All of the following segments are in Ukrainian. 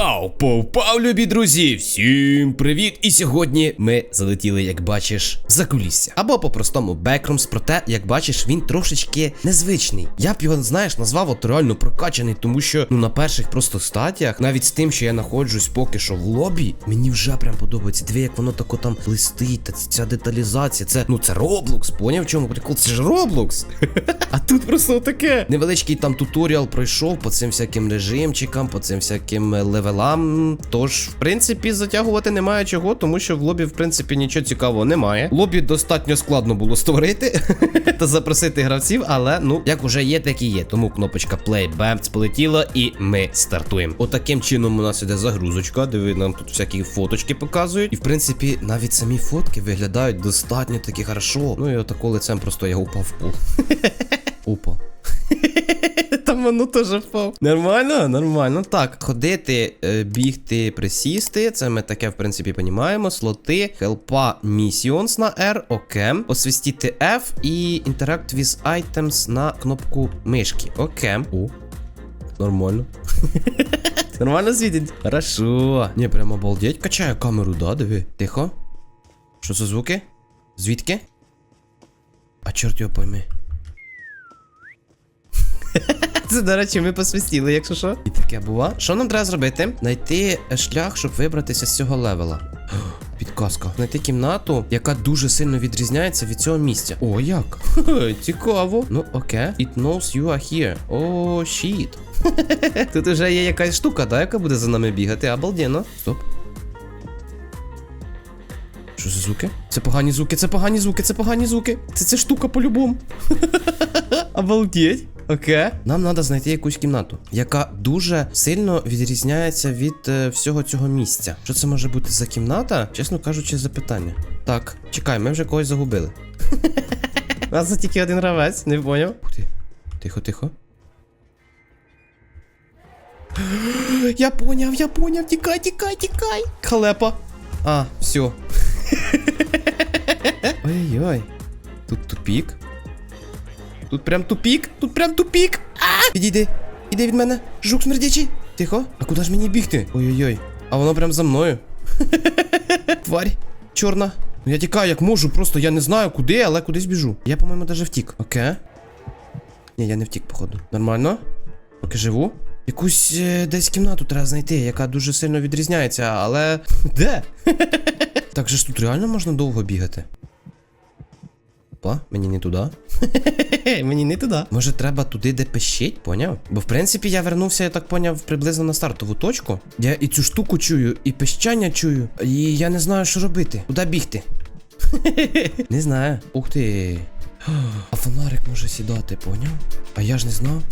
Йоу, повпав, любі друзі! Всім привіт! І сьогодні ми залетіли, як бачиш, за кулісся. Або по-простому бекрумс, проте, як бачиш, він трошечки незвичний. Я б його, знаєш, назвав от реально прокачаний, тому що ну на перших просто стадіях, навіть з тим, що я знаходжусь поки що в лобі, мені вже прям подобається. Диви, як воно тако там листить, та ця деталізація. Це ну це Роблокс, поняв в чому прикол? Це ж Роблокс. А тут просто таке. Невеличкий там туторіал пройшов по цим всяким режимчикам, по цим всяким е, левелам. Тож, в принципі, затягувати немає чого, тому що в лобі, в принципі, нічого цікавого немає. Лобі достатньо складно було створити та запросити гравців, але ну, як уже є, так і є. Тому кнопочка play, бемц полетіла, і ми стартуємо. Отаким чином у нас іде загрузочка, диви, нам тут всякі фоточки показують. І в принципі, навіть самі фотки виглядають достатньо таки хорошо. Ну і отако лицем просто я упав в пол. Опа. Воно теж впав. Нормально, нормально. Так, ходити, е, бігти, присісти. Це ми таке, в принципі, понімаємо. Слоти, хелпа місіонс на R, окем. Освістити F і Interact with Items на кнопку мишки. Окем. О. Нормально. Нормально світить. Хорошо. Ні, прямо обалдеть. Качаю камеру, да, диви. Тихо. Що це звуки? Звідки? А чорт його пойми. Це, до речі, ми посвистіли, якщо що. І таке бува. Що нам треба зробити? Знайти шлях, щоб вибратися з цього левела. Підказка. Знайти кімнату, яка дуже сильно відрізняється від цього місця. О, як? Цікаво. Ну, окей. It knows you are here. О, щіт. Тут вже є якась штука, да, яка буде за нами бігати. Обалденно. Стоп. Що за звуки? Це погані звуки, це погані звуки, це погані звуки. Це ця штука по-любому. Обалдеть. Окей. Нам треба знайти якусь кімнату, яка дуже сильно відрізняється від е, всього цього місця. Що це може бути за кімната? Чесно кажучи, запитання. Так, чекай, ми вже когось загубили. У нас тільки один гравець, не поняв. Тихо, тихо. Я поняв, я поняв. Тікай, тікай, тікай. Халепа. А, все. Ой-ой. Тут тупік. Тут прям тупік, тут прям тупік. А! Підійди, іди від мене. Жук смердячий. Тихо. А куди ж мені бігти? Ой-ой-ой. А воно прям за мною. Тварь. Чорна. Ну я тікаю як можу, просто я не знаю куди, але кудись біжу. Я, по-моєму, даже втік. Окей. Ні, я не втік, походу. Нормально? Поки живу. Якусь е, десь кімнату треба знайти, яка дуже сильно відрізняється, але. Де? Так же ж тут реально можна довго бігати. Опа, мені не туди. мені не туди. Може, треба туди, де пищить, поняв? Бо в принципі я вернувся, я так поняв, приблизно на стартову точку. Я і цю штуку чую, і пищання чую. І я не знаю, що робити. Куди бігти? не знаю. Ух ти. А фонарик може сідати, поняв? А я ж не знав.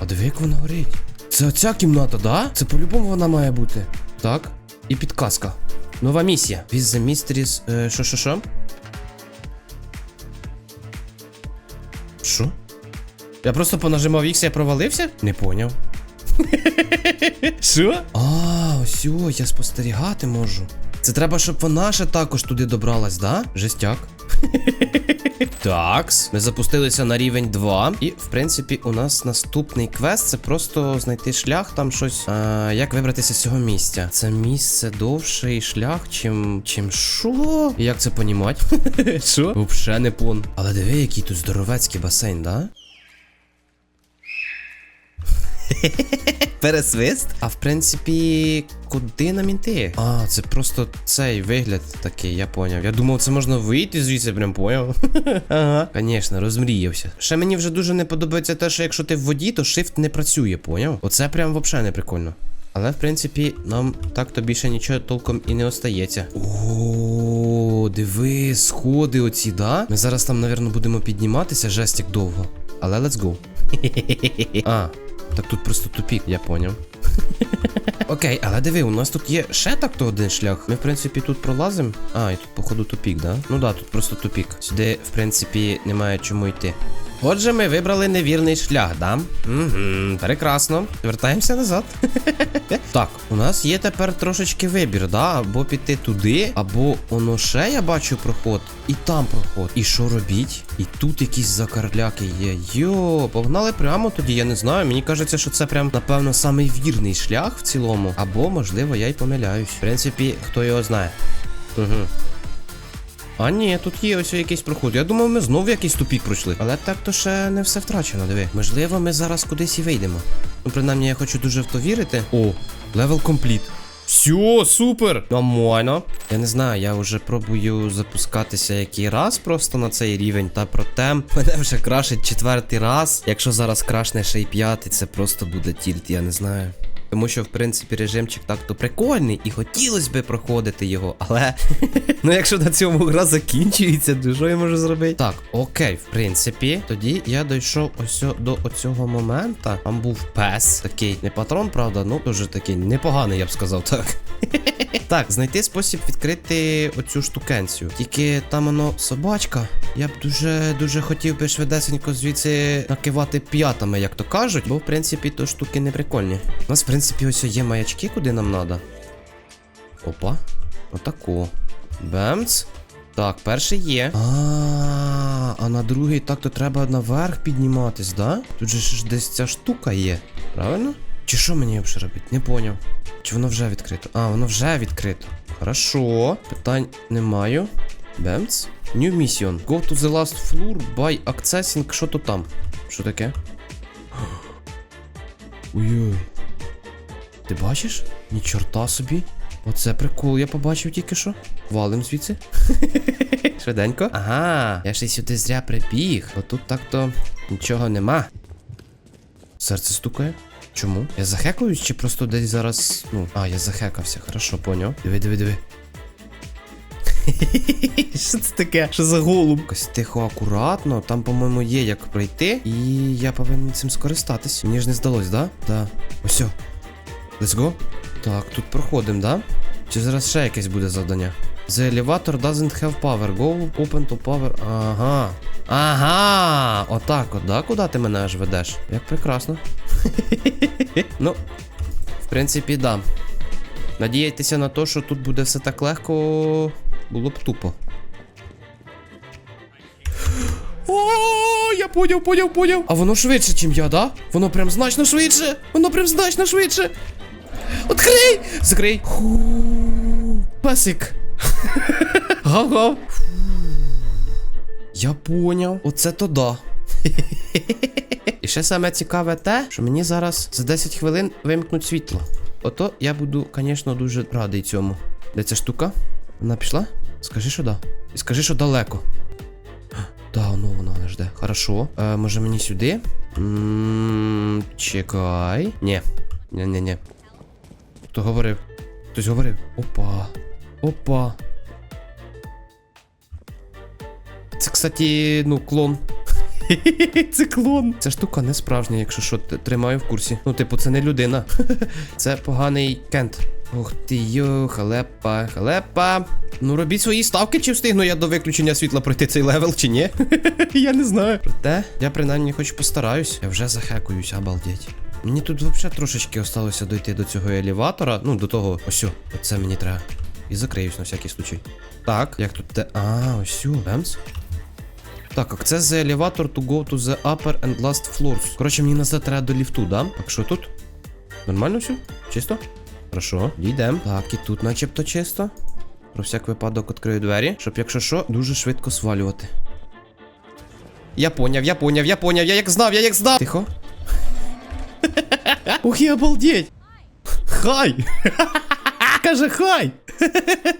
А диви, як вона горить. Це оця кімната, да? Це по-любому вона має бути. Так. І підказка. Нова місія. With the mysteries... Що, що, що? Що? Я просто понажимав X, я провалився? Не поняв. Що? А, ось, я спостерігати можу. Це треба, щоб вона ще також туди добралась, да? Жестяк. Такс. Ми запустилися на рівень 2. І, в принципі, у нас наступний квест це просто знайти шлях, там щось. А, як вибратися з цього місця? Це місце довший шлях, чим. чим шо? Як це понімати? Що? Взагалі не пон. Але диви, який тут здоровецький басейн, да? Пересвист? А в принципі, куди нам іти? А, це просто цей вигляд такий, я поняв. Я думав, це можна вийти звідси, прям поняв. ага. Звісно, розмріявся. Ще мені вже дуже не подобається те, що якщо ти в воді, то shift не працює, поняв? Оце прям взагалі не прикольно. Але в принципі, нам так-то більше нічого толком і не остається. О, диви, сходи оці, да? Ми зараз там, напевно, будемо підніматися, жесть довго. Але let's go. А, так тут просто тупік, я поняв. Окей, але диви, у нас тут є ще так-то один шлях. Ми, в принципі, тут пролазимо. А, і тут, походу, тупік, да? Ну да, тут просто тупік. Сюди, в принципі, немає чому йти. Отже, ми вибрали невірний шлях, да? Угу, прекрасно. Вертаємося назад. так, у нас є тепер трошечки вибір, да? Або піти туди, або воно ще я бачу проход, і там проход. І що робіть? І тут якісь закарляки є. Йо, погнали прямо тоді, я не знаю. Мені кажеться, що це прям, напевно, самий вірний шлях в цілому. Або, можливо, я й помиляюсь. В принципі, хто його знає. Угу. А ні, тут є ось якийсь проход. Я думав, ми знову якийсь тупік пройшли. Але так то ще не все втрачено, диви. Можливо, ми зараз кудись і вийдемо. Ну, принаймні, я хочу дуже в то вірити. О, левел компліт. Все, супер! Нормально. Я не знаю, я вже пробую запускатися який раз просто на цей рівень, та проте мене вже крашить четвертий раз. Якщо зараз крашне ще й п'ятий, це просто буде тільт, я не знаю. Тому що, в принципі, режимчик так-то прикольний і хотілося би проходити його, але ну якщо на цьому гра закінчується, то що я можу зробити? Так, окей, в принципі, тоді я дійшов ось до оцього моменту. Там був пес, такий не патрон, правда, ну дуже такий непоганий, я б сказав так. Так, знайти спосіб відкрити оцю штукенцію. Тільки там воно собачка. Я б дуже дуже хотів би швидесенько звідси накивати п'ятами, як то кажуть, бо в принципі то штуки не прикольні. У нас, в принципі, ось є маячки, куди нам треба. Опа. Отако. Бемц. Так, перший є. А, а на другий так то треба наверх підніматись, да? Тут же ж десь ця штука є. Правильно? Чи що мені взагалі робити? Не поняв. Чи воно вже відкрито? А, воно вже відкрито. Хорошо. Питань не маю. Бемц. New mission. Go to the last floor by accessing. Що то там? Що таке? Ой-ой. Ти бачиш? Ні чорта собі. Оце прикол, я побачив тільки що. Валим звідси. Швиденько. Ага, я ще сюди зря прибіг. Бо тут так-то нічого нема. Серце стукає. Чому? Я захекаюсь чи просто десь зараз. Ну, а, я захекався, хорошо, поняв. Диви, диви, диви. Що це таке? Що за голуб? Якось тихо, акуратно. Там, по-моєму, є як пройти. І я повинен цим скористатись. Мені ж не здалось, да? Да. Ось. Let's go. Так, тут проходимо, да? Чи зараз ще якесь буде завдання? The elevator doesn't have power. Go open to power. Ага. Ага. Отак от, да? Куди ти мене аж ведеш? Як прекрасно. ну, в принципі, да. Надіятися на те, що тут буде все так легко, було б тупо. О, я поняв, поняв, поняв. А воно швидше, чим я, да? Воно прям значно швидше. Воно прям значно швидше. Открий! Закрий. Ху. Песик. Га-га. Я поняв. Оце то да. І ще саме цікаве те, що мені зараз за 10 хвилин вимкнуть світло. Ото я буду, звісно, дуже радий цьому. Де ця штука? Вона пішла? Скажи, що да. І скажи, що далеко. Да, ну вона не жде. Хорошо. Е, може мені сюди? Ммм, чекай. Ні. Ні-ні-ні. Хто говорив? Хтось говорив. Опа. Опа. Це, кстати, ну, клон. Це клон. Ця штука не справжня, якщо що, тримаю в курсі. Ну, типу, це не людина. Це поганий кент. Ух ти йо, халепа, халепа. Ну, робіть свої ставки, чи встигну я до виключення світла пройти цей левел, чи ні? я не знаю. Проте, я принаймні хоч постараюсь. Я вже захекуюсь, обалдеть. Мені тут взагалі трошечки осталося дойти до цього елеватора. Ну, до того, ось, оце мені треба. І закриюсь на всякий случай. Так, як тут те. А, ось, бемс. Так, access the elevator to go to the upper and last floors. Коротше, мені назад треба до ліфту, да? Так що тут? Нормально все? Чисто? Хорошо, дійдем. Так, і тут начебто чисто. Про всяк випадок відкрию двері, щоб, якщо що, дуже швидко свалювати. Я поняв, я поняв, я поняв, я як знав, я як знав. Тихо. Ух, я обалдеть. Хай! Каже, хай!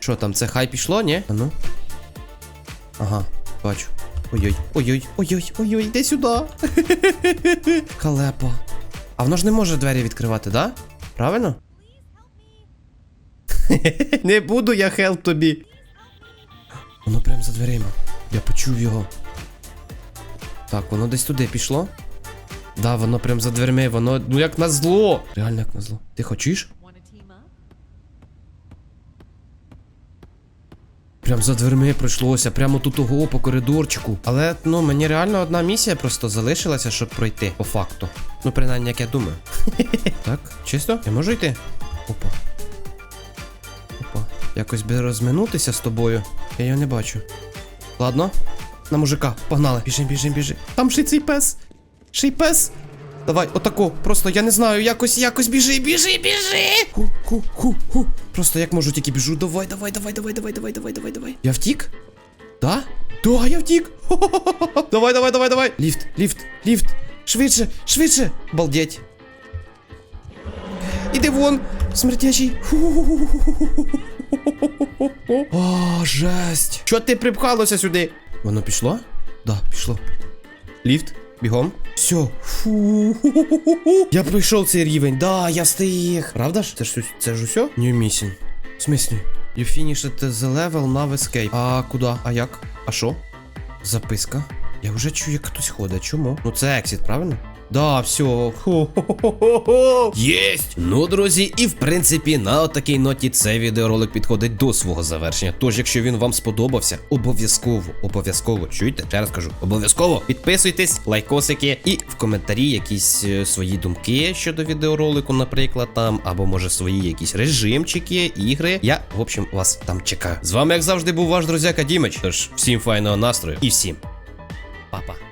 Що там, це хай пішло, ні? А ну. Ага, бачу. Ой-ой, ой-ой, ой-ой, ой-ой, йди сюди. Халепа. А воно ж не може двері відкривати, да? Правильно? не буду я хелп тобі. Воно прям за дверима. Я почув його. Так, воно десь туди пішло. Да, воно прям за дверми, воно, ну як на зло. Реально як на зло. Ти хочеш? Прям за дверми прийшлося, прямо тут ого по коридорчику. Але ну мені реально одна місія просто залишилася, щоб пройти по факту. Ну, принаймні, як я думаю. Так, чисто? Я можу йти? Опа. Опа. Якось би розминутися з тобою. Я його не бачу. Ладно. На мужика, погнали. Біжим, біжим, біжим. Там ще цей пес. Ще й пес. Давай, отако. Просто я не знаю, якось, якось біжи, біжи, біжи. Ху, ху, ху, ху. Просто як можу, тільки біжу. Давай, давай, давай, давай, давай, давай, давай, давай, давай. Я втік? Да? Да, я втік. Хо-хо-хо-хо. Давай, давай, давай, давай. Ліфт, ліфт, ліфт. Швидше, швидше. Балдеть. Іди вон, смертячий. О, жесть. Чо ти припхалося сюди? Воно пішло? Да, пішло. Ліфт, бігом. Все. Фу. Я пройшов цей рівень. Да, я встиг. Правда ж? Це ж це ж усе? New mission. В смислі? You finished the level now escape. А куди? А як? А що? Записка. Я вже чую, як хтось ходить. Чому? Ну це ексіт, правильно? Да, все. Хо-хо-хо-хо-хо. Єсть! Ну, друзі, і в принципі, на отакій ноті цей відеоролик підходить до свого завершення. Тож, якщо він вам сподобався, обов'язково, обов'язково, чуєте? Ще раз кажу, обов'язково підписуйтесь, лайкосики і в коментарі якісь е, свої думки щодо відеоролику, наприклад, там, або може свої якісь режимчики, ігри. Я, в общем, вас там чекаю. З вами, як завжди, був ваш друзяка Дімич. Тож, всім файного настрою і всім па-па.